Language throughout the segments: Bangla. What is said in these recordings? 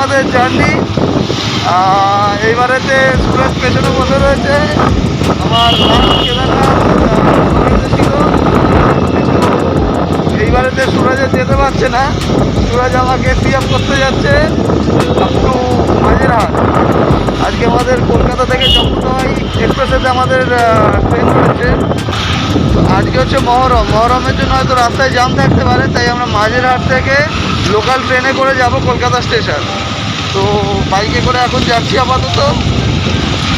আমাদের জার্নি এইবারেতে সুরেশ পেছনে বসে রয়েছে। আমার কেদারনাথ ছিল। এইবারেতে সুরাজে যেতে পারছে না। সুরাজ আমাকে পিএফ করতে যাচ্ছে। আপ টু হাজিরহাট আজকে আমাদের কলকাতা থেকে জম্মুতাই এক্সপ্রেসেতে আমাদের ট্রেন রয়েছে। আজকে হচ্ছে মহরম। মহরমের জন্য হয়তো রাস্তায় জাম থাকতে পারে, তাই আমরা মাঝেরহাট থেকে লোকাল ট্রেনে করে যাব কলকাতা স্টেশন তো বাইকে করে এখন যাচ্ছি আপাতত।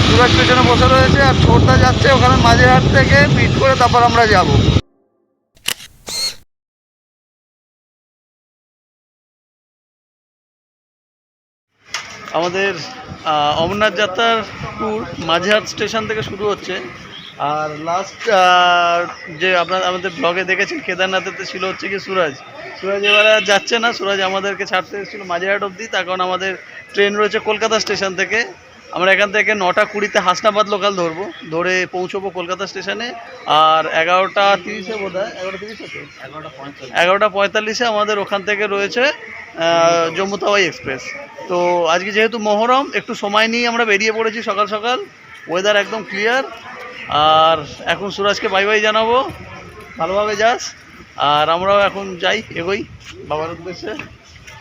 সুরাজ স্টেশনে বসে রয়েছে আর ছোটদা যাচ্ছে ওখানে মাঝেরহাট থেকে পিট করে তারপর আমরা যাব। আমাদের অমরনাথ যাত্রার ট্যুর মাঝেরহাট স্টেশন থেকে শুরু হচ্ছে। আর লাস্ট যে আপনার, আমাদের ব্লগে দেখেছেন কেদারনাথেতে ছিল হচ্ছে কি সুরাজ। সুরাজ এবারে যাচ্ছে না, সুরাজ আমাদেরকে ছাড়তে এসেছিল মাঝেরহাট অবধি, তার কারণ আমাদের ট্রেন রয়েছে কলকাতা স্টেশন থেকে। আমরা এখান থেকে নটা কুড়িতে হাসনাবাদ লোকাল ধরবো, ধরে পৌঁছবো কলকাতা স্টেশনে আর এগারোটা তিরিশে বোধ হয় এগারোটা তিরিশে তো? এগারোটা পঁয়তাল্লিশে আমাদের ওখান থেকে রয়েছে জম্মু তাওয়াই এক্সপ্রেস তো আজকে যেহেতু মহরম, একটু সময় নিয়ে আমরা বেরিয়ে পড়েছি সকাল সকাল ওয়েদার একদম ক্লিয়ার আর এখন সুরাজকে বাই বাই জানাব। ভালোভাবে যাস। আর আমরাও এখন যাই এগোই বাবার উদ্দেশ্যে।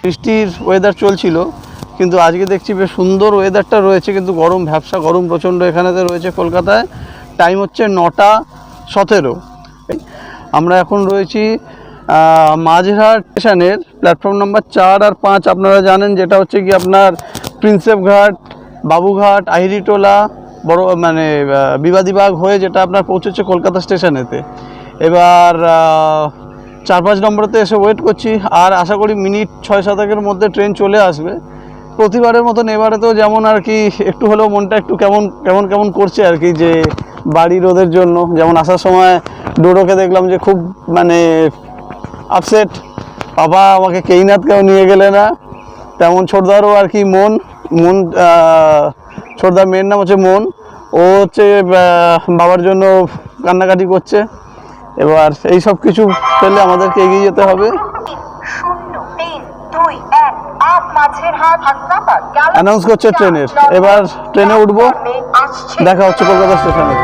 বৃষ্টির ওয়েদার চলছিল কিন্তু আজকে দেখছি বেশ সুন্দর ওয়েদারটা রয়েছে কিন্তু গরম ভ্যাবসা গরম প্রচণ্ড এখানেতে রয়েছে কলকাতায়। টাইম হচ্ছে নটা সতেরো। আমরা এখন রয়েছি আহ, মাঝেরহাট স্টেশনের প্ল্যাটফর্ম নাম্বার চার আর পাঁচ আপনারা জানেন যেটা হচ্ছে কি আপনার প্রিন্সেপ ঘাট বাবুঘাট আহিরিটোলা বড় মানে বিবাদীবাগ হয়ে যেটা আপনার পৌঁছেছে কলকাতা স্টেশনেতে। এবার চার পাঁচ নম্বরেতে এসে ওয়েট করছি, আর আশা করি মিনিট ছয় সাতেকের মধ্যে ট্রেন চলে আসবে। প্রতিবারের মতন এবারে তো যেমন আর কি, একটু হলেও মনটা একটু কেমন কেমন কেমন করছে আর কি, যে বাড়ি রোদের জন্য। যেমন আসার সময় ডোডোকে দেখলাম যে খুব মানে আপসেট বাবা, আমাকে কেইনাথকেও নিয়ে গেলে না। তেমন ছোটদারও আর কি মন। মন সর্দার ছোটদার মেয়ের নাম হচ্ছে মন। ও হচ্ছে বাবার জন্য কান্নাকাটি করছে। এবার এই সব কিছু পেলে আমাদেরকে এগিয়ে যেতে হবে। অ্যানাউন্স করছে ট্রেনের। এবার ট্রেনে উঠবো। দেখা হচ্ছে কলকাতা স্টেশনে।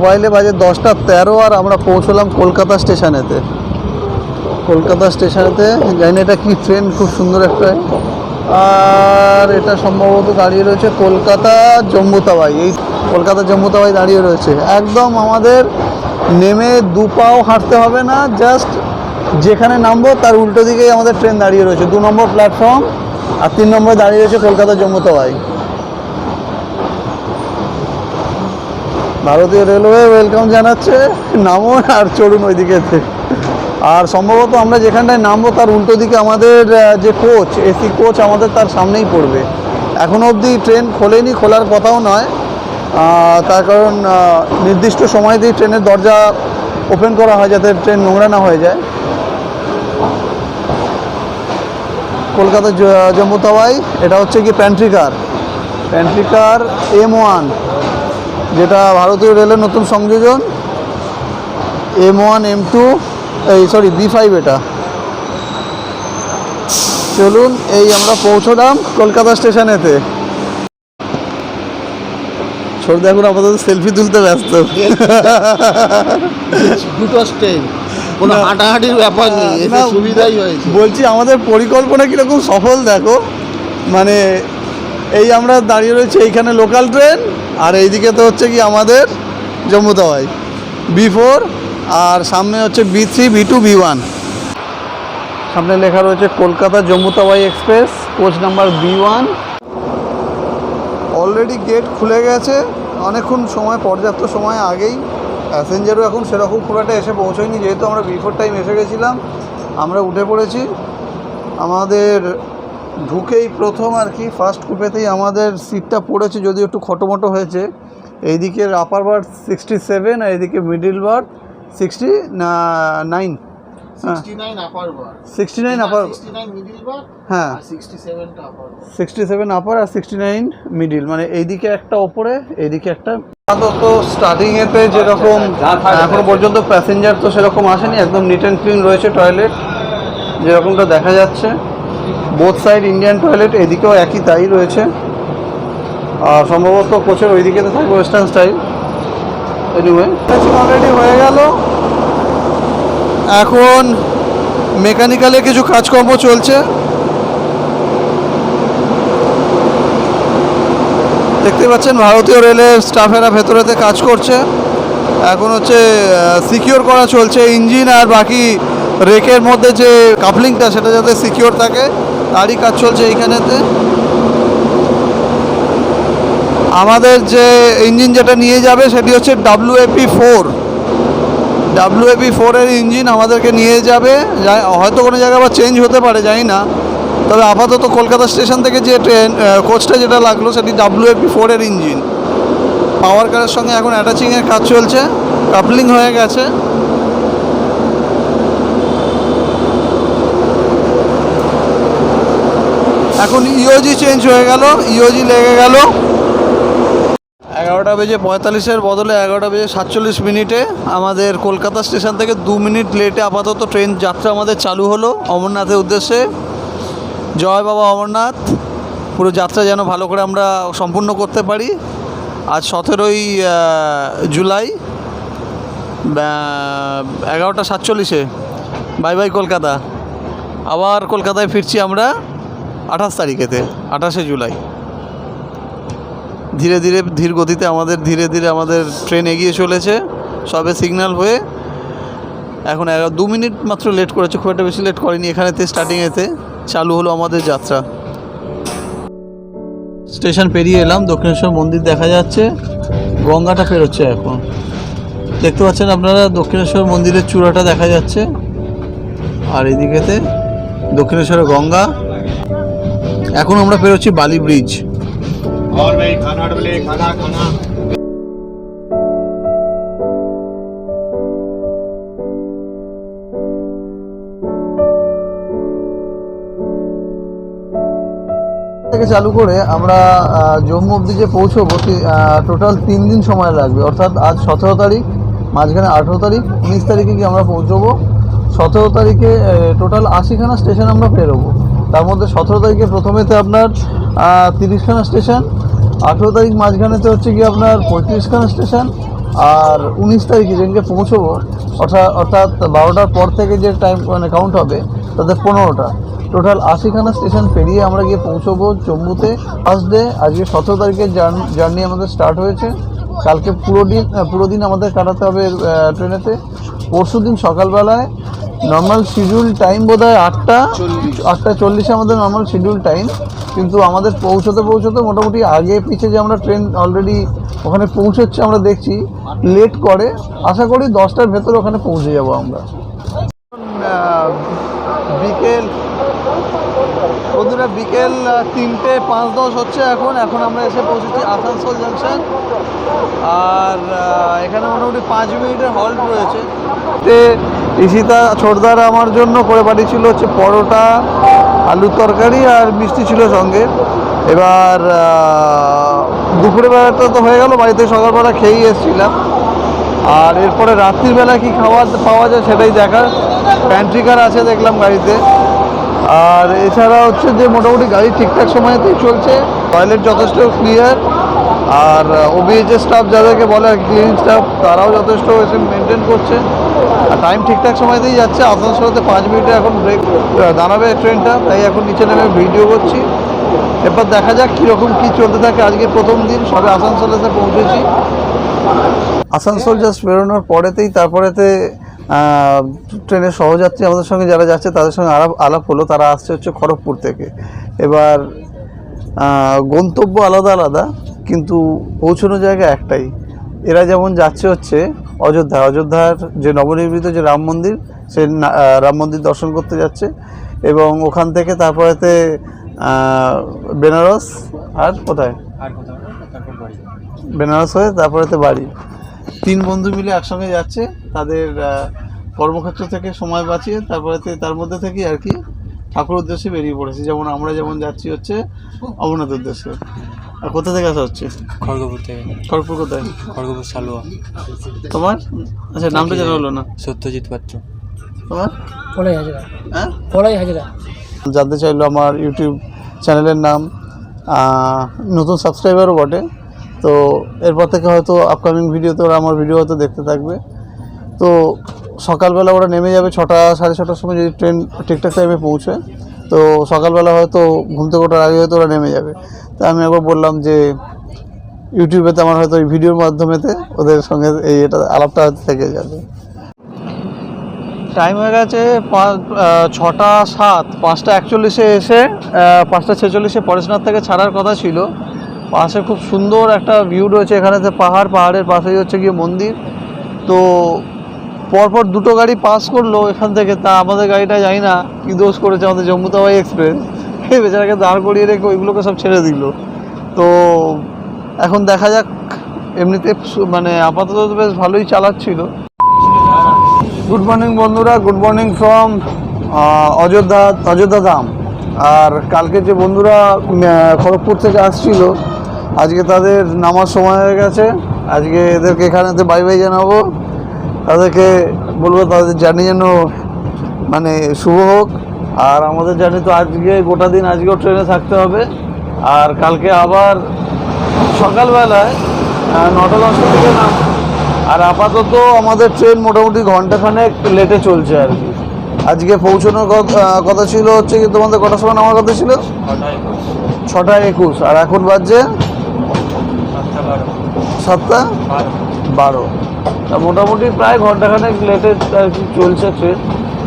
মোবাইলে বাজে দশটা তেরো আর আমরা পৌঁছলাম কলকাতা স্টেশনেতে। কলকাতা স্টেশনেতে, জানি এটা কি ট্রেন খুব সুন্দর একটা। আর এটা সম্ভবত দাঁড়িয়ে রয়েছে কলকাতা জম্মু তাওয়াই এই কলকাতা জম্মুতাবাই দাঁড়িয়ে রয়েছে। একদম আমাদের নেমে দু পাও হাঁটতে হবে না জাস্ট যেখানে নামবো তার উল্টো দিকেই আমাদের ট্রেন দাঁড়িয়ে রয়েছে। দু নম্বর প্ল্যাটফর্ম আর তিন নম্বরে দাঁড়িয়ে রয়েছে কলকাতা জম্মু তাওয়াই ভারতীয় রেলওয়ে ওয়েলকাম জানাচ্ছে। নামুন আর চড়ুন ওই দিকে আর সম্ভবত আমরা যেখানটায় নামবো, তার উল্টো দিকে আমাদের যে কোচ এসি কোচ আমাদের তার সামনেই পড়বে। এখনও অবধি ট্রেন খোলেনি, খোলার কথাও নয়। তার কারণ নির্দিষ্ট সময়তেই ট্রেনের দরজা ওপেন করা হয় যাতে ট্রেন নোংরা না হয়ে যায়। কলকাতা জ- জম্মু তাওয়াই, এটা হচ্ছে কি প্যান্ট্রিকার প্যান্ট্রিকার এম ওয়ান যেটা ভারতীয় রেলের নতুন সংযোজন এম ওয়ান এম টু এই সরি বি ফাইভ এটা। চলুন এই আমরা পৌঁছলাম কলকাতা স্টেশনেতে। ছোট এখন আপাতত সেলফি তুলতে ব্যস্ত। দুটো ট্রেন কোনো হাঁটাহাঁটির ব্যাপার নেই সুবিধাই হয়েছে। বলছি আমাদের পরিকল্পনা কীরকম সফল দেখো। মানে এই আমরা দাঁড়িয়ে রয়েছি এইখানে লোকাল ট্রেন আর এইদিকে তো হচ্ছে কি আমাদের জম্মু তাওয়াই বি ফোর আর সামনে হচ্ছে B three B two B one সামনে লেখা রয়েছে Kolkata Jammu express coach number B one already gate খুলে গেছে, অনেকক্ষণ সময়, পর্যাপ্ত সময় আগেই। প্যাসেঞ্জারও এখন সেরকম খুব একটা এসে পৌঁছয়নি, যেহেতু আমরা বিফোর টাইম এসে গেছিলাম, আমরা উঠে পড়েছি। আমাদের ঢুকেই প্রথম আর কি ফার্স্ট কুপেতেই আমাদের সিটটা পড়েছে যদিও একটু খটোমটো হয়েছে। এইদিকের আপার বার্থ সিক্সটি সেভেন আর এদিকে middle berth sixty nine 69 upper berth sixty nine upper 69 middle berth হ্যাঁ। আর 67 সিক্সটি সেভেন আপার আর সিক্সটি নাইন মিডিল মানে এইদিকে একটা ওপরে এইদিকে একটা আপাতত স্টার্টিং এতে যেরকম এখনও পর্যন্ত প্যাসেঞ্জার তো সেরকম আসেনি একদম নিট অ্যান্ড ক্লিন রয়েছে টয়লেট যেরকমটা দেখা যাচ্ছে। বোথ সাইড ইন্ডিয়ান টয়লেট এদিকেও একই তাই রয়েছে। আর সম্ভবত কোচের ওইদিকে তো থাকবে ওয়েস্টার্ন স্টাইল এনিওয়ে অলরেডি হয়ে গেল। এখন মেকানিক্যালে কিছু কাজকর্ম চলছে। দেখতে পাচ্ছেন ভারতীয় রেলের স্টাফেরা ভেতরেতে কাজ করছে। এখন হচ্ছে সিকিওর করা চলছে ইঞ্জিন আর বাকি রেকের মধ্যে যে কাপলিংটা, সেটা যাতে সিকিওর থাকে, তারই কাজ চলছে এইখানেতে। আমাদের যে ইঞ্জিন যেটা নিয়ে যাবে, সেটি হচ্ছে ডাব্লিউএপি ফোর ডাব্লিউএপি ফোরের ইঞ্জিন আমাদেরকে নিয়ে যাবে। হয়তো কোনো জায়গায় আবার চেঞ্জ হতে পারে, জানি না। তবে আপাতত কলকাতা স্টেশন থেকে যে ট্রেন কোচটা যেটা লাগল, সেটি ডাব্লিউএপি ফোরের ইঞ্জিন পাওয়ার কারের সঙ্গে এখন অ্যাটাচিংয়ের কাজ চলছে। কাপলিং হয়ে গেছে। এখন ইওজি চেঞ্জ হয়ে গেল ইওজি লেগে গেল। এগারোটা বেজে পঁয়তাল্লিশের বদলে এগারোটা বেজে সাতচল্লিশ মিনিটে আমাদের কলকাতা স্টেশন থেকে দু মিনিট লেটে আপাতত ট্রেন যাত্রা আমাদের চালু হলো অমরনাথের উদ্দেশ্যে। জয় বাবা অমরনাথ। পুরো যাত্রা যেন ভালো করে আমরা সম্পূর্ণ করতে পারি। আজ সতেরোই জুলাই এগারোটা সাতচল্লিশে। Bye bye Kolkata. আবার কলকাতায় ফিরছি আমরা। আঠাশ তারিখেতে, আঠাশে জুলাই। ধীরে ধীরে, ধীর গতিতে আমাদের, ধীরে ধীরে আমাদের ট্রেন এগিয়ে চলেছে। সবে সিগন্যাল হয়ে এখন এগারো দু মিনিট মাত্র লেট করেছে, খুব একটা বেশি লেট করেনি এখানেতে স্টার্টিংয়েতে চালু হলো আমাদের যাত্রা। স্টেশন পেরিয়ে এলাম, দক্ষিণেশ্বর মন্দির দেখা যাচ্ছে। গঙ্গাটা পেরোচ্ছে এখন। দেখতে পাচ্ছেন আপনারা, দক্ষিণেশ্বর মন্দিরের চূড়াটা দেখা যাচ্ছে। আর এদিকেতে দক্ষিণেশ্বরের গঙ্গা। এখন আমরা বেরোচ্ছি বালি ব্রিজ। থেকে চালু করে আমরা জম্মু অবধি যে পৌঁছবো টোটাল তিন দিন সময় লাগবে। অর্থাৎ আজ সতেরো তারিখ মাঝখানে আঠেরো তারিখ উনিশ তারিখে কি আমরা পৌঁছবো। সতেরো তারিখে টোটাল আশিখানা স্টেশন আমরা পেরোবো তার মধ্যে সতেরো তারিখে প্রথমেতে আপনার তিরিশখানা স্টেশন, আঠেরো তারিখ মাঝখানেতে হচ্ছে কি আপনার পঁয়ত্রিশখানা স্টেশন, আর উনিশ তারিখে যেদিনকে পৌঁছবো অর্থাৎ অর্থাৎ বারোটার পর থেকে যে টাইম মানে কাউন্ট হবে তাদের পনেরোটা। টোটাল আশিখানা স্টেশন পেরিয়ে আমরা গিয়ে পৌঁছবো জম্মুতে ফার্স্ট ডে আজকে সতেরো তারিখের জার্নি আমাদের স্টার্ট হয়েছে। কালকে পুরো দিন পুরো দিন আমাদের কাটাতে হবে ট্রেনেতে। পরশু দিন সকালবেলায় নর্মাল শিডিউল টাইম বোধ হয় আটটা আটটা চল্লিশে আমাদের নর্মাল শিডিউল টাইম কিন্তু আমাদের পৌঁছতে পৌঁছতে মোটামুটি আগে পিছে যে আমরা ট্রেন অলরেডি ওখানে পৌঁছচ্ছে আমরা দেখছি লেট করে। আশা করি দশটার ভেতরে ওখানে পৌঁছে যাব আমরা। বিকেল বন্ধুরা বিকেল তিনটে পাঁচ দশ হচ্ছে এখন। এখন আমরা এসে পৌঁছেছি আসানসোল জাংশন আর এখানে মোটামুটি পাঁচ মিনিটের হল্ট রয়েছে। তে ইশিতা ছোটদার আমার জন্য করে পাঠিয়েছিল হচ্ছে পরোটা আলুর তরকারি আর মিষ্টি ছিল সঙ্গে। এবার আহ, দুপুরের বেলাটা তো হয়ে গেল বাড়িতে সকালবেলা খেয়েই এসেছিলাম। আর এরপরে রাত্রিবেলা কি খাওয়া পাওয়া যায় সেটাই দেখার। প্যান্ট্রিকার আছে দেখলাম গাড়িতে। আর এছাড়া হচ্ছে যে মোটামুটি গাড়ি ঠিকঠাক সময়তেই চলছে। টয়লেট যথেষ্ট ক্লিয়ার আর ওবিএইচের স্টাফ যাদেরকে বলে আর ক্লিনিং স্টাফ তারাও যথেষ্ট এসে মেনটেন করছে। আর টাইম ঠিকঠাক সময়তেই যাচ্ছে, আসানসোলতে পাঁচ মিনিটে এখন ব্রেক দাঁড়াবে ট্রেনটা তাই এখন নিচে নেমে ভিডিও করছি। এরপর দেখা যাক কীরকম কী চলতে থাকে আজকে প্রথম দিন, সবে আসানসোল এসে পৌঁছেছি। আসানসোল জাস্ট বেরোনোর পরেতেই, তারপরেতে ট্রেনের সহযাত্রী আমাদের সঙ্গে যারা যাচ্ছে তাদের সঙ্গে আলাপ আলাপ হলো। তারা আসছে হচ্ছে খড়গপুর থেকে। এবার গন্তব্য আলাদা আলাদা কিন্তু পৌঁছানোর জায়গা একটাই। এরা যেমন যাচ্ছে হচ্ছে অযোধ্যা। অযোধ্যার যে নবনির্মিত যে রাম মন্দির আহ, রাম মন্দির দর্শন করতে যাচ্ছে। এবং ওখান থেকে তারপরেতে বেনারস আর কোথায়? বেনারস হয়ে তারপরেতে বাড়ি। তিন বন্ধু মিলে একসঙ্গে যাচ্ছে তাদের কর্মক্ষেত্র থেকে সময় বাঁচিয়ে তারপরেতে তার মধ্যে থেকে আর কি ঠাকুর উদ্দেশ্যে বেরিয়ে পড়েছে। যেমন আমরা যেমন যাচ্ছি হচ্ছে অমরনাথ উদ্দেশ্যে। আর কোথা থেকে আসা হচ্ছে? খড়গপুর থেকে। খড়গপুর কোথায়? খড়গপুর সালুয়া। তোমার? আচ্ছা নামটা জানা হলো না। সত্যজিৎ পাত্র। তোমার? পড়াই হাজরা। হ্যাঁ? পড়াই হাজরা। জানতে চাইলো আমার ইউটিউব চ্যানেলের নাম নতুন সাবস্ক্রাইবারও বটে। তো এরপর থেকে হয়তো আপকামিং ভিডিওতে ওরা আমার ভিডিও হয়তো দেখতে থাকবে। তো সকালবেলা ওরা নেমে যাবে ছটা, সাড়ে ছটার সময় যদি ট্রেন ঠিকঠাক টাইমে পৌঁছে, তো সকালবেলা হয়তো ঘুম থেকে ওঠার আগে হয়তো ওরা নেমে যাবে। তো আমি একবার বললাম যে ইউটিউবেতে আমার হয়তো এই ভিডিওর মাধ্যমেতে ওদের সঙ্গে এই এটা আলাপটা হয়তো থেকে যাবে। টাইম হয়ে গেছে পাঁচ- ছটা সাত, পাঁচটা একচল্লিশে এসে পাঁচটা ছেচল্লিশে পরেশনাথ থেকে ছাড়ার কথা ছিল। পাশে খুব সুন্দর একটা ভিউ রয়েছে এখানেতে পাহাড়, পাহাড়ের পাশেই হচ্ছে গিয়ে মন্দির। তো পরপর দুটো গাড়ি পাস করল এখান থেকে, তা আমাদের গাড়িটা যাই না কি দোষ করেছে আমাদের জম্মু তাওয়াই এক্সপ্রেস এই বেচারাকে দাঁড় করিয়ে রেখে ওইগুলোকে সব ছেড়ে দিল। তো এখন দেখা যাক, এমনিতে মানে আপাতত বেশ ভালোই চালাচ্ছিল। গুড মর্নিং বন্ধুরা good morning from Ayodhya Ayodhya Dham. আর কালকে যে বন্ধুরা খড়গপুর থেকে আসছিল আজকে তাদের নামার সময় হয়ে গেছে। আজকে এদেরকে এখানেতে বাই বাই জানাব। তাদেরকে বলব তাদের জার্নি যেন মানে শুভ হোক। আর আমাদের জার্নি তো আজকে গোটা দিন আজকেও ট্রেনে থাকতে হবে। আর কালকে আবার সকালবেলায় নটা দশটার দিকে নাম আর আপাতত আমাদের ট্রেন মোটামুটি ঘন্টাখানেক লেটে চলছে আর কি। আজকে পৌঁছানোর কথ- কথা ছিল হচ্ছে কি তোমাদের কটার সময় নামার কথা ছিল? ছটা একুশ। আর এখন বাজছে সাতটা? বারো। তা মোটামুটি প্রায় ঘন্টাখানেক লেটে আর কি চলছে ট্রেন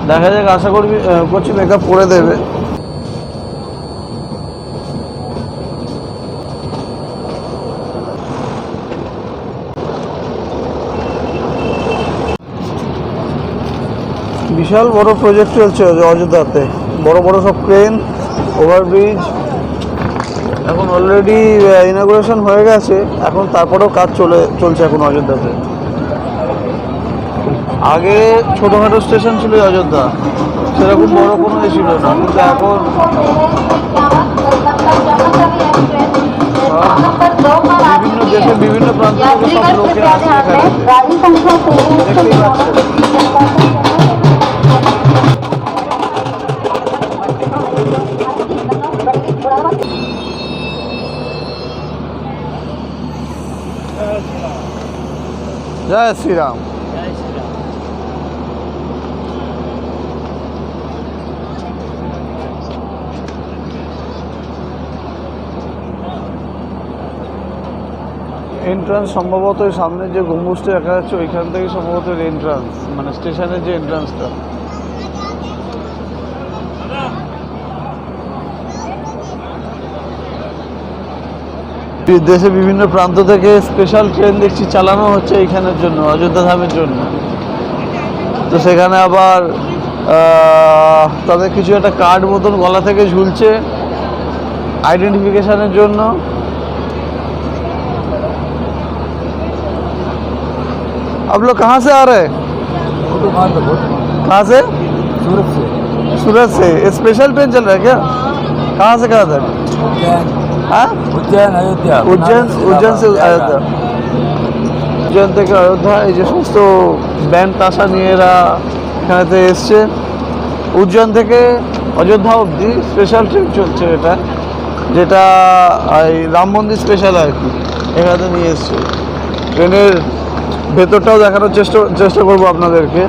দেখা যাক আশা করবি করছি মেকআপ করে দেবে। বিশাল বড় প্রজেক্ট চলছে অয- অযোধ্যাতে। বড় বড় সব ক্রেন ওভারব্রিজ এখন অলরেডি ইনাগুরেশন হয়ে গেছে, এখন তারপরেও কাজ চলে, চলছে এখন অযোধ্যাতে। আগে ছোটোখাটো স্টেশন ছিল অযোধ্যা, সেরকম বড় কোনো ছিল না, কিন্তু এখন বিভিন্ন দেশের বিভিন্ন প্রান্ত থেকে সব লোকে আসে এখানে। দেখতেই জয় শ্রীরাম। এন্ট্রান্স সম্ভবত সামনে যে গম্বুজটা দেখা যাচ্ছে, ওইখান থেকে সম্ভবত এন্ট্রান্স মানে স্টেশনের যে এন্ট্রান্সটা দেশে বিভিন্ন প্রান্ত থেকে স্পেশাল ট্রেন দেখছি চালানো হচ্ছে এইখানের জন্য অযোধ্যা ধামের জন্য তো সেখানে আবার আহ, তাদের কিছু একটা কার্ড মতন গলা থেকে ঝুলছে আইডেন্টিফিকেশনের জন্য आप लोग कहाँ से आ रहे हैं कहाँ से सूरत से सूरत से स्पेशल ट्रेन चल रहा है क्या कहाँ से कहाँ तक হ্যাঁ? উজ্জয়ন অযোধ্যা। উজ্জয়ন উজ্জয়ন সে অযোধ্যা উজ্জয়ন থেকে অযোধ্যা এই যে সমস্ত ব্যান্ড তাসা নিয়ে এরা এখানেতে এসছে। উজ্জয়ন থেকে অযোধ্যা অবধি স্পেশাল ট্রেন চলছে এটা যেটা এই রাম মন্দির স্পেশাল আর কি এখানে নিয়ে এসছে। ট্রেনের ভেতরটাও দেখানোর চেষ্টা চেষ্টা করব আপনাদেরকে।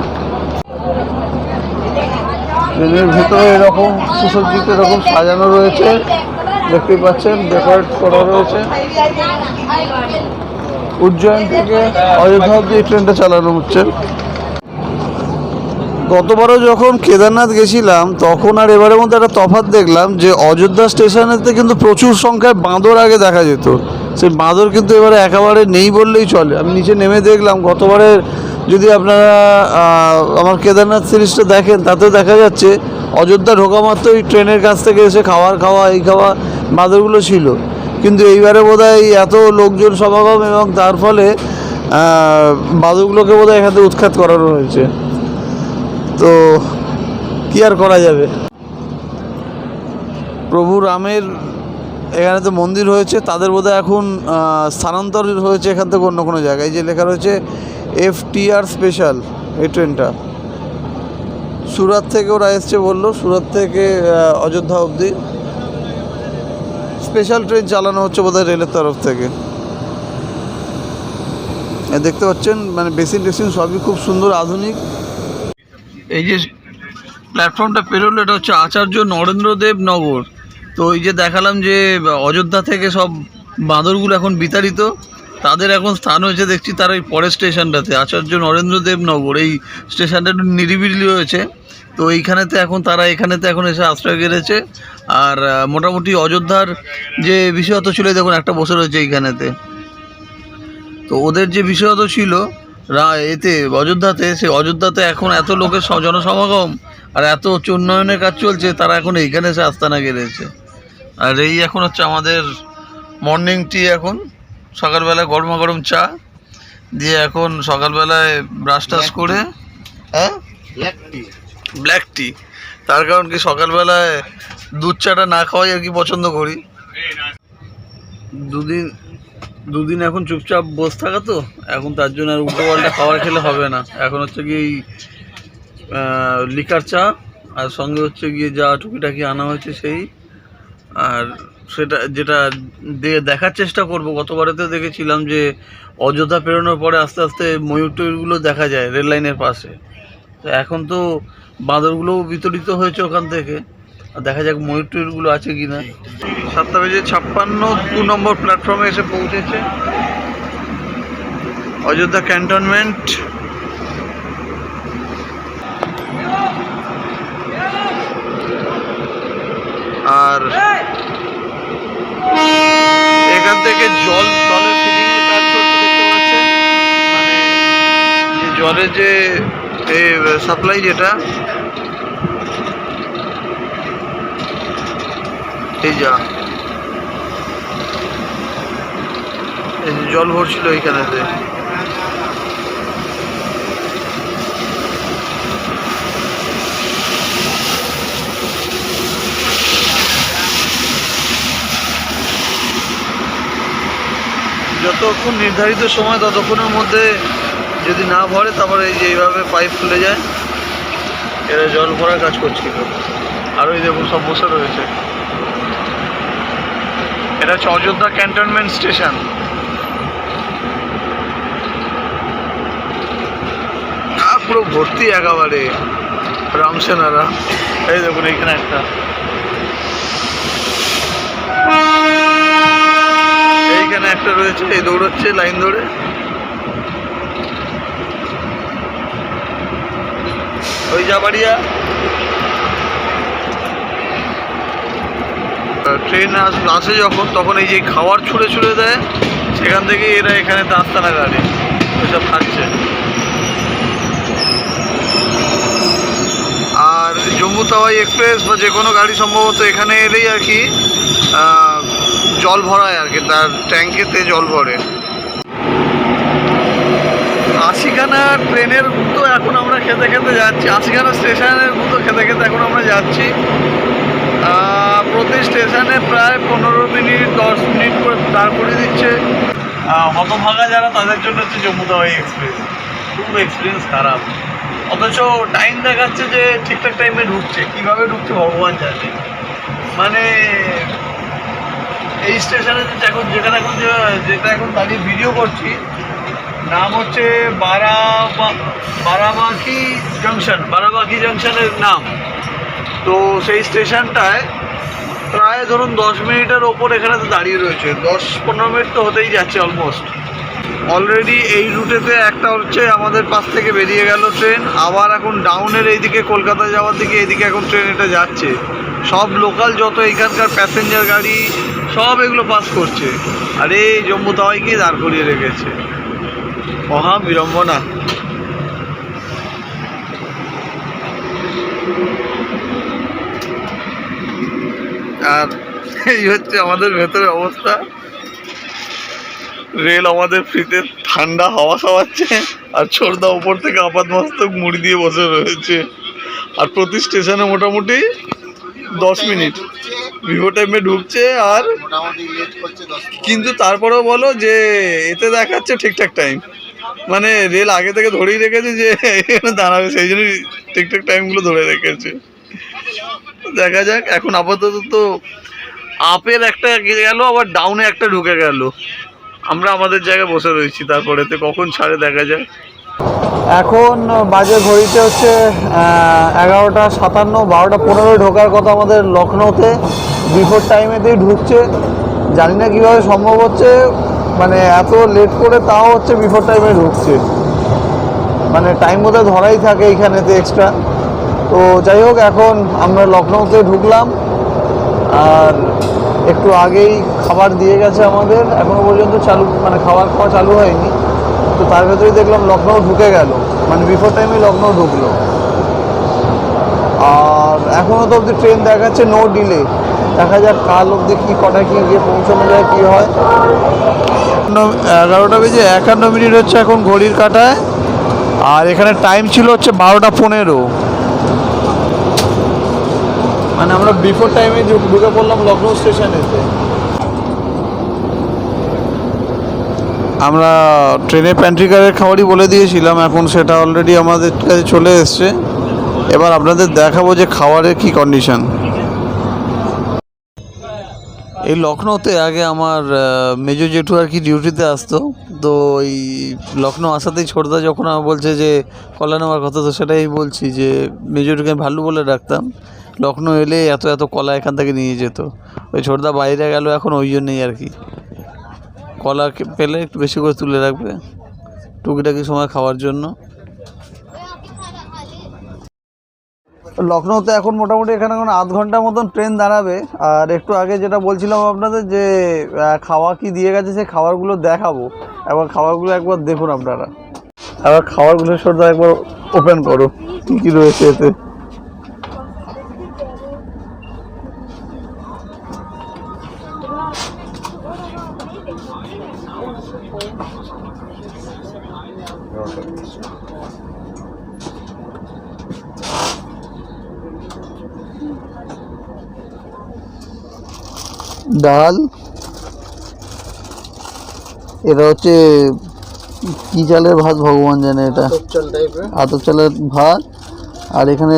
ট্রেনের ভেতরে এরকম সুসজ্জিত এরকম সাজানো রয়েছে। দেখতেই পাচ্ছেন ডেকোরেট করা রয়েছে। উজ্জয়ন থেকে অযোধ্যা অব্দি এই ট্রেনটা চালানো হচ্ছে। গতবারও যখন কেদারনাথ গেছিলাম, তখন আর এবারের মধ্যে একটা তফাৎ দেখলাম যে অযোধ্যা স্টেশনেতে কিন্তু প্রচুর সংখ্যায় বাঁদর আগে দেখা যেত। সেই বাঁদর কিন্তু এবারে একেবারে নেই বললেই চলে। আমি নিচে নেমে দেখলাম গতবারের যদি আপনারা আমার কেদারনাথ সিরিজটা দেখেন তাতে দেখা যাচ্ছে অযোধ্যা ঢোকা মাত্র ওই ট্রেনের কাছ থেকে এসে খাবার খাওয়া, এই খাওয়া বাঁদরগুলো ছিল। কিন্তু এইবারে বোধহয় এত লোকজন সমাগম এবং তার ফলে আহ, বাঁদরগুলোকে বোধহয় এখান থেকে উৎখাত করানো হয়েছে। তো কি আর করা যাবে? প্রভু রামের এখানে তো মন্দির হয়েছে তাদের বোধহয় এখন স্থানান্তর হয়েছে এখান থেকে অন্য কোনো জায়গায়। যে লেখা রয়েছে এফ টি আর স্পেশাল এই ট্রেনটা। সুরাত থেকে ওরা এসছে বলল সুরাত থেকে অযোধ্যা অবধি। স্পেশাল ট্রেন চালানো হচ্ছে বোধহয় রেলের তরফ থেকে। দেখতে পাচ্ছেন মানে বেসিন টেসিন সবই খুব সুন্দর, আধুনিক। এই যে প্ল্যাটফর্মটা পেরোলো, এটা হচ্ছে আচার্য নরেন্দ্রদেব নগর। তো এই যে দেখালাম যে, অযোধ্যা থেকে সব বাঁদরগুলো এখন বিতাড়িত, তাদের এখন স্থান হয়েছে, দেখছি তার ওই পরের স্টেশনটাতে, আচার্য নরেন্দ্রদেব নগর। এই স্টেশনটা একটু নিরিবিলি হয়েছে। তো এইখানেতে এখন তারা এখানেতে এখন এসে আশ্রয় গেড়েছে। আর মোটামুটি অযোধ্যার যে বিষয়ত ছিল দেখুন একটা বসে রয়েছে এইখানেতে। তো ওদের যে বিষয়ত ছিল রা- এতে অযোধ্যাতে সে অযোধ্যাতে এখন এত লোকের জনসমাগম আর এত হচ্ছে উন্নয়নের কাজ চলছে তারা এখন এইখানে এসে আস্তানা গেড়েছে। আর এই এখন হচ্ছে আমাদের মর্নিং টি এখন সকালবেলায় গরমা গরম চা দিয়ে এখন সকালবেলায় ব্রাশ টাশ করে হ্যাঁ? ব্ল্যাক টি তার কারণ কি, সকালবেলায় দুধ চাটা না খাওয়াই আর কি পছন্দ করি। দুদিন দুদিন এখন চুপচাপ বসে থাকা তো, এখন তার জন্য আর উল্টো পাল্টা খাবার খেলে হবে না। এখন হচ্ছে কি এই লিকার চা, আর সঙ্গে হচ্ছে গিয়ে যা টুকিটাকি আনা হয়েছে সেই। আর সেটা, যেটা দেখার চেষ্টা করব। গতবারেতে দেখেছিলাম যে অযোধ্যা পেরোনোর পরে আস্তে আস্তে ময়ূর টয়ূরগুলো দেখা যায় রেল লাইনের পাশে। তো এখন তো বাঁদরগুলোও বিতরিত হয়েছে ওখান থেকে। আর দেখা যাক ময়ূর টয়ূরগুলো আছে কি না সাতটা বেজে ছাপ্পান্ন, দু নম্বর প্ল্যাটফর্মে এসে পৌঁছেছে। অযোধ্যা ক্যান্টনমেন্ট। আর এখান থেকে জল, জলের ফিলিং এর কাজ দেখতে পাচ্ছেন। মানে যে জলের যে সাপ্লাই যেটা এই যা। এই জল ভরছিল এইখানেতে যতক্ষণ নির্ধারিত সময় ততক্ষণের মধ্যে যদি না ভরে, তারপরে এই যে এইভাবে পাইপ খুলে যায়, এরা জল ভরার কাজ করছিল আর ওই দেখুন, সব বসে রয়েছে। এটা হচ্ছে অযোধ্যা ক্যান্টনমেন্ট স্টেশন। পুরো ভর্তি একেবারে রামসেনারা। এই দেখুন, এইখানে একটা। এইখানে একটা রয়েছে, এই দৌড়চ্ছে, লাইন ধরে। ওই যাবাড়িয়া ট্রেন আস আসে যখন, তখন এই যে খাওয়ার ছুঁড়ে ছুঁড়ে দেয়, সেখান থেকে এরা এখানে দাস্তানা গাড়ি ওইসব খাচ্ছে। আর জম্মু তাওয়াই এক্সপ্রেস বা যে কোনো গাড়ি সম্ভবত এখানে এলেই আর কি জল ভরায় আর কি, তার ট্যাঙ্কেতে জল ভরে। আশিখানা ট্রেনের তো এখন খেতে খেতে যাচ্ছি। আশিখানা স্টেশনের মতো খেতে খেতে এখন আমরা যাচ্ছি। প্রতি স্টেশনে প্রায় পনেরো মিনিট, দশ মিনিট করে দাঁড় করে দিচ্ছে। হতভাগা যারা তাদের জন্য হচ্ছে জম্মু তাওয়াই এক্সপ্রেস খুব এক্সপিরিয়েন্স খারাপ। অথচ টাইম দেখাচ্ছে যে ঠিকঠাক টাইমে ঢুকছে। কীভাবে ঢুকছে ভগবান জানে। মানে এই স্টেশনে এখন যেখানে এখন যেটা এখন দাঁড়িয়ে ভিডিও করছি নাম হচ্ছে বারা বারাবাঁকি জাংশন বারাবাঁকি জাংশনের নাম। তো সেই স্টেশনটায় প্রায় ধরুন দশ মিনিটের ওপর এখানে তো দাঁড়িয়ে রয়েছে। দশ পনেরো মিনিট তো হতেই যাচ্ছে অলমোস্ট অলরেডি এই রুটেতে একটা হচ্ছে আমাদের পাশ থেকে বেরিয়ে গেল ট্রেন, আবার এখন ডাউনের এইদিকে কলকাতা যাওয়ার দিকে, এইদিকে এখন ট্রেন এটা যাচ্ছে। সব লোকাল যত এখানকার প্যাসেঞ্জার গাড়ি, সব এগুলো পাস করছে। আর জম্মু তাওয়াই গিয়ে দাঁড় করিয়ে রেখেছে। মহা বিড়ম্বনা। আর এই হচ্ছে আমাদের ভেতরে অবস্থা। রেল আমাদের ফ্রিতে ঠান্ডা হাওয়া খাওয়াচ্ছে আর ছোটদা উপর থেকে আপাত মস্তক মুড়ি দিয়ে বসে রয়েছে। আর প্রতি স্টেশনে মোটামুটি দশ মিনিট। ভিভো টাইমে ঢুকছে আর কিন্তু তারপরেও বলো যে এতে দেখাচ্ছে ঠিকঠাক টাইম মানে রেল আগে থেকে ধরেই রেখেছে যে দাঁড়াবে, সেই জন্যই ঠিকঠাক টাইমগুলো ধরে রেখেছে। দেখা যাক, এখন আপাতত তো আপের একটা গেল, আবার ডাউনে একটা ঢুকে গেল। আমরা আমাদের জায়গায় বসে রয়েছি তারপরেতে কখন ছাড়ে দেখা যায় এখন বাজে ঘড়িতে হচ্ছে এগারোটা সাতান্ন, বারোটা পনেরো ঢোকার কথা আমাদের লখনৌতে। বিফোর টাইমেতেই ঢুকছে। জানি না কীভাবে সম্ভব হচ্ছে। মানে এত লেট করে তাও হচ্ছে বিফোর টাইমে ঢুকছে। মানে টাইম মতো ধরাই থাকে এইখানেতে এক্সট্রা তো যাই হোক, এখন আমরা লখনৌতে ঢুকলাম। আর একটু আগেই খাবার দিয়ে গেছে আমাদের। এখনও পর্যন্ত চালু মানে খাবার খাওয়া চালু হয়নি। তো তার ভেতরেই দেখলাম লখনৌ ঢুকে গেল। মানে বিফোর টাইমে লখনৌ ঢুকলো। আর এখনও তো অবধি ট্রেন দেখাচ্ছে নো ডিলে দেখা যাক কাল অবধি কী কটা কী গিয়ে পৌঁছানো যায় কী হয়। এগারোটা বেজে একান্ন মিনিট হচ্ছে এখন ঘড়ির কাটায়। আর এখানে টাইম ছিল হচ্ছে বারোটা পনেরো। মানে আমরা বিফোর টাইমে ঢুকে পড়লাম লখনৌ স্টেশনেতে আমরা ট্রেনে প্যান্ট্রিকারের খাবারই বলে দিয়েছিলাম এখন সেটা অলরেডি আমাদের কাছে চলে এসছে। এবার আপনাদের দেখাবো যে খাবারের কি কন্ডিশন এই লখনৌতে আগে আমার মেজো জেঠু আর কি ডিউটিতে আসতো, তো এই লখনৌ আসাতেই ছোটদা যখন আমার বলছে যে কলা নেওয়ার কথা, তো সেটাই বলছি যে মেজোটুকে আমি ভাল্লু বলে রাখতাম লখনৌ এলে এত এত কলা এখান থেকে নিয়ে যেত। ওই ছোটদা বাইরে গেল, এখন ওই জন্যই আর কি। কলা পেলে একটু বেশি করে তুলে রাখবে, টুকিটাকি সময় খাওয়ার জন্য। লখনৌতে এখন মোটামুটি এখানে এখন আধ ঘণ্টা মতন ট্রেন দাঁড়াবে। আর একটু আগে যেটা বলছিলাম আপনাদের যে খাওয়া কি দিয়ে গেছে সেই খাবারগুলো দেখাবো। এবার খাবারগুলো একবার দেখুন আপনারা। আবার খাবারগুলো সর্দা একবার ওপেন করো, কী কী রয়েছে এতে। ডাল। এটা হচ্ছে কি চালের ভাত ভগবান জানে এটা? আতপ চালের ভাত। আর এখানে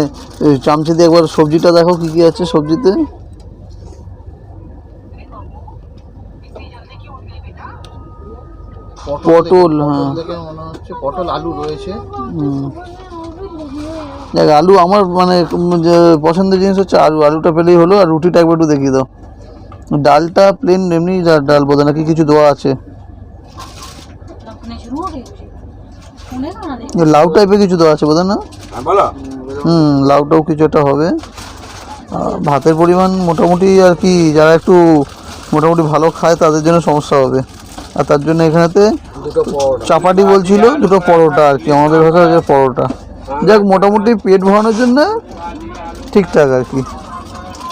চামচে দিয়ে একবার সবজিটা দেখো কি কি আছে সবজিতে। পটল হ্যাঁ। পটল আলু রয়েছে। দেখ আলু আমার মানে যে পছন্দের জিনিস হচ্ছে আলু। আলুটা পেলেই হলো আর রুটিটা একবার একটু দেখিয়ে দাও। ডালটা প্লেন এমনি ডাল বোধ নাকি কিছু দেওয়া আছে। লাউ টাইপের কিছু দেওয়া আছে বোধ না? হুম লাউটাও কিছু একটা হবে। ভাতের পরিমাণ মোটামুটি আর কি যারা একটু মোটামুটি ভালো খায় তাদের জন্য সমস্যা হবে। আর তার জন্য এখানেতে চাপাটি বলছিল দুটো পরোটা আর কি। আমাদের ভাষা হচ্ছে পরোটা। যাক মোটামুটি পেট ভরানোর জন্য ঠিকঠাক আর কি।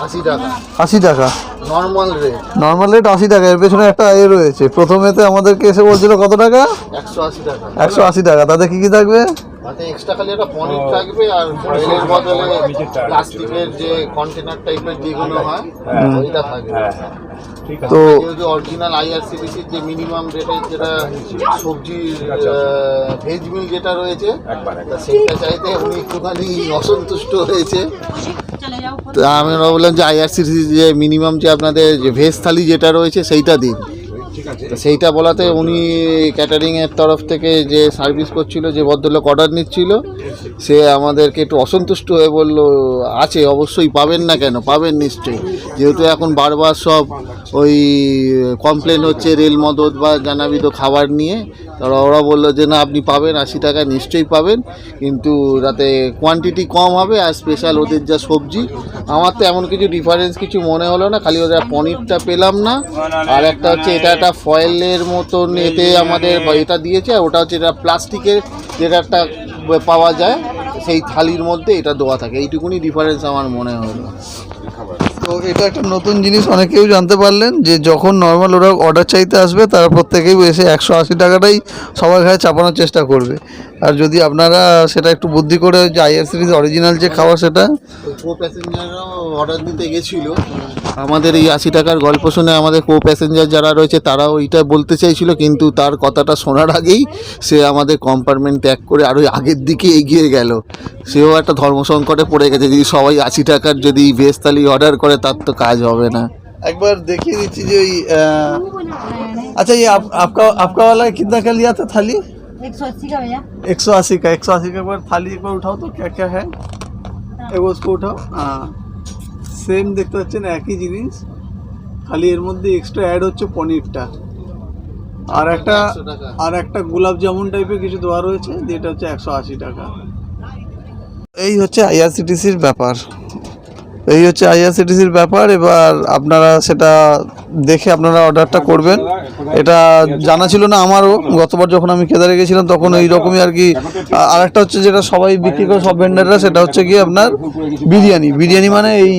আশি টাকা। আশি টাকা? নর্মাল রেট নর্মাল রেট আশি টাকা। এর পেছনে একটা এ রয়েছে। প্রথমেতে আমাদেরকে এসে বলছিল কত টাকা? একশো আশি টাকা। একশো আশি টাকা। তাতে কি কি থাকবে? এক্সট্রা খালি একটা পনির থাকবে আর বদলে প্লাস্টিকের যে কন্টেনার টাইপের যেগুলো হয় ওইটা থাকবে। তো যেহেতু অরিজিনাল আইআরসিটিসির যে মিনিমাম রেটের যেটা সবজির ভেজ মিল যেটা রয়েছে তা চাইতে উনি একটুখানি অসন্তুষ্ট হয়েছে। তা আমি বললাম যে আইআরসিটিসি যে মিনিমাম যে আপনাদের যে ভেজ থালি যেটা রয়েছে সেইটা দিন। তো সেইটা বলাতে উনি ক্যাটারিংয়ের তরফ থেকে যে সার্ভিস করছিল যে ভদ্রলোক অর্ডার নিচ্ছিল সে আমাদেরকে একটু অসন্তুষ্ট হয়ে বলল আছে অবশ্যই পাবেন না কেন? পাবেন নিশ্চয়ই। যেহেতু এখন বারবার সব ওই কমপ্লেন হচ্ছে রেল মদত বা জানাবিত খাবার নিয়ে তারা ওরা বলল যে না আপনি পাবেন আশি টাকা নিশ্চয়ই পাবেন কিন্তু তাতে কোয়ান্টিটি কম হবে আর স্পেশাল ওদের যা সবজি আমার তো এমন কিছু ডিফারেন্স কিছু মনে হলো না খালি ওদের পনিরটা পেলাম না আর একটা হচ্ছে এটা একটা ফয়েলের মতন এতে আমাদের এটা দিয়েছে আর ওটা হচ্ছে এটা প্লাস্টিকের যেটা একটা পাওয়া যায় সেই থালির মধ্যে এটা দেওয়া থাকে। এইটুকুনি ডিফারেন্স আমার মনে হলো। তো এটা একটা নতুন জিনিস অনেকেও জানতে পারলেন যে যখন নর্মাল ওরা অর্ডার চাইতে আসবে তারা প্রত্যেকেই এসে একশো আশি টাকাটাই সবার ঘাড়ে চাপানোর চেষ্টা করবে। আর যদি আপনারা সেটা একটু বুদ্ধি করে যে আইআর সিরিজ অরিজিনাল যে খাওয়া সেটা অর্ডার দিতে গেছিল। আমাদের এই আশি টাকার গল্প শুনে আমাদের কো প্যাসেঞ্জার যারা রয়েছে তারাও ওইটা বলতে চাইছিল কিন্তু তার কথাটা শোনার আগেই সে আমাদের কম্পার্টমেন্ট ত্যাগ করে আরও আগের দিকে এগিয়ে গেল সেও একটা ধর্মসংকটে পড়ে গেছে যদি সবাই আশি টাকার যদি ভেজ থালি অর্ডার করে তার তো কাজ হবে না একবার দেখিয়ে দিচ্ছি যে ওই আহ, अच्छा ये आप, आपका आपका वाला कितना का लिया था थाली एक सौ अस्सी का भैया एक सौ अस्सी का एक सौ अस्सी का एक बार थाली एक बार उठाओ तो क्या क्या है एक बार उसको उठाओ হ্যাঁ সেম দেখতে পাচ্ছেন একই জিনিস। খালি এর মধ্যে এক্সট্রা অ্যাড হচ্ছে পনিরটা। আর একটা আর একটা গোলাপ জামুন টাইপের কিছু দেওয়া রয়েছে যেটা হচ্ছে একশো আশি টাকা। এই হচ্ছে আইআরসিটিসির ব্যাপার। এই হচ্ছে আইআরসিটিসির ব্যাপার, এবার আপনারা সেটা দেখে আপনারা অর্ডারটা করবেন। এটা জানা ছিল না আমারও, গতবার যখন আমি কেদারে গেছিলাম তখন ওই রকমই আর কি। আর একটা হচ্ছে যেটা সবাই বিক্রি করে, সব ভেন্ডাররা সেটা হচ্ছে কি আপনার বিরিয়ানি। বিরিয়ানি মানে এই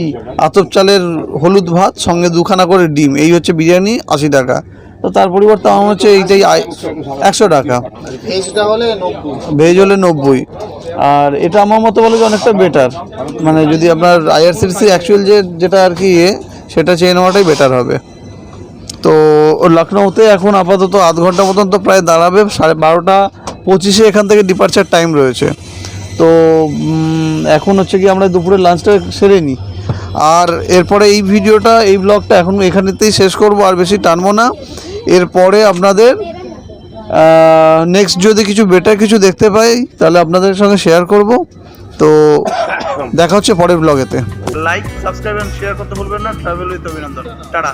আতপ চালের হলুদ ভাত, সঙ্গে দুখানা করে ডিম। এই হচ্ছে বিরিয়ানি আশি টাকা। তো তার পরিবর্তে আমার হচ্ছে এইটাই একশো টাকা। ভেজ হলে নব্বই। আর এটা আমার মতো বলে যে অনেকটা বেটার মানে যদি আপনার আইআরসিটিসি অ্যাকচুয়াল যে যেটা আর কি ইয়ে সেটা চেয়ে নেওয়াটাই বেটার হবে। তো লখনৌতে এখন আপাতত আধ ঘণ্টা মতন তো প্রায় দাঁড়াবে, সাড়ে বারোটা পঁচিশে এখান থেকে ডিপার্চার টাইম রয়েছে। তো এখন হচ্ছে কি আমরা দুপুরে লাঞ্চটা সেরে নিই আর এরপরে এই ভিডিওটা, এই ব্লগটা এখন এখানেতেই শেষ করব, আর বেশি টানবো না। এরপরে আপনাদের নেক্সট যদি কিছু বেটার কিছু দেখতে পাই তাহলে আপনাদের সঙ্গে শেয়ার করব। তো দেখা হচ্ছে পরের ব্লগেতে লাইক সাবস্ক্রাইব এন্ড শেয়ার করতে ভুলবেন না। Travel with Abhinandan tata.